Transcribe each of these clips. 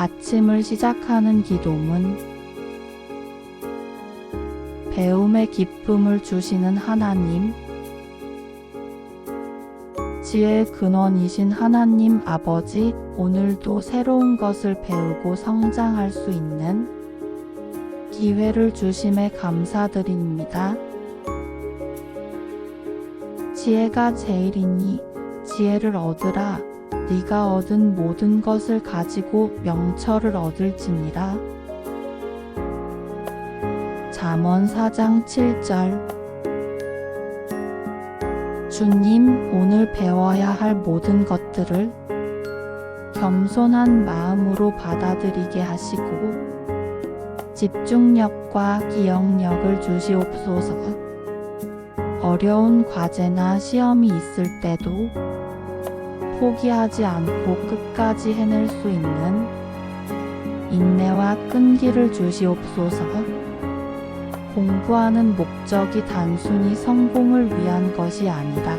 아침을 시작하는 기도문. 배움의 기쁨을 주시는 하나님. 지혜의 근원이신 하나님 아버지 오늘도 새로운 것을 배우고 성장할 수 있는 기회를 주심에 감사드립니다. 지혜가 제일이니 지혜를 얻으라 네가 얻은 모든 것을 가지고 명철을 얻을지니라. 잠언 4장 7절 주님 오늘 배워야 할 모든 것들을 겸손한 마음으로 받아들이게 하시고 집중력과 기억력을 주시옵소서. 어려운 과제나 시험이 있을 때도 포기하지 않고 끝까지 해낼 수 있는 인내와 끈기를 주시옵소서. 공부하는 목적이 단순히 성공을 위한 것이 아니라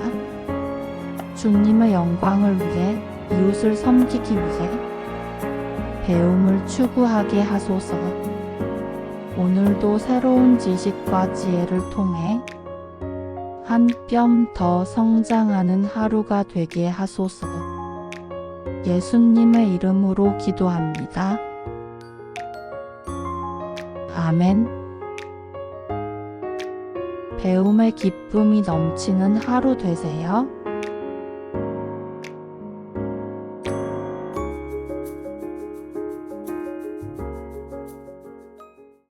주님의 영광을 위해 이웃을 섬기기 위해 배움을 추구하게 하소서. 오늘도 새로운 지식과 지혜를 통해 한 뼘 더 성장하는 하루가 되게 하소서. 예수님의 이름으로 기도합니다. 아멘. 배움의 기쁨이 넘치는 하루 되세요.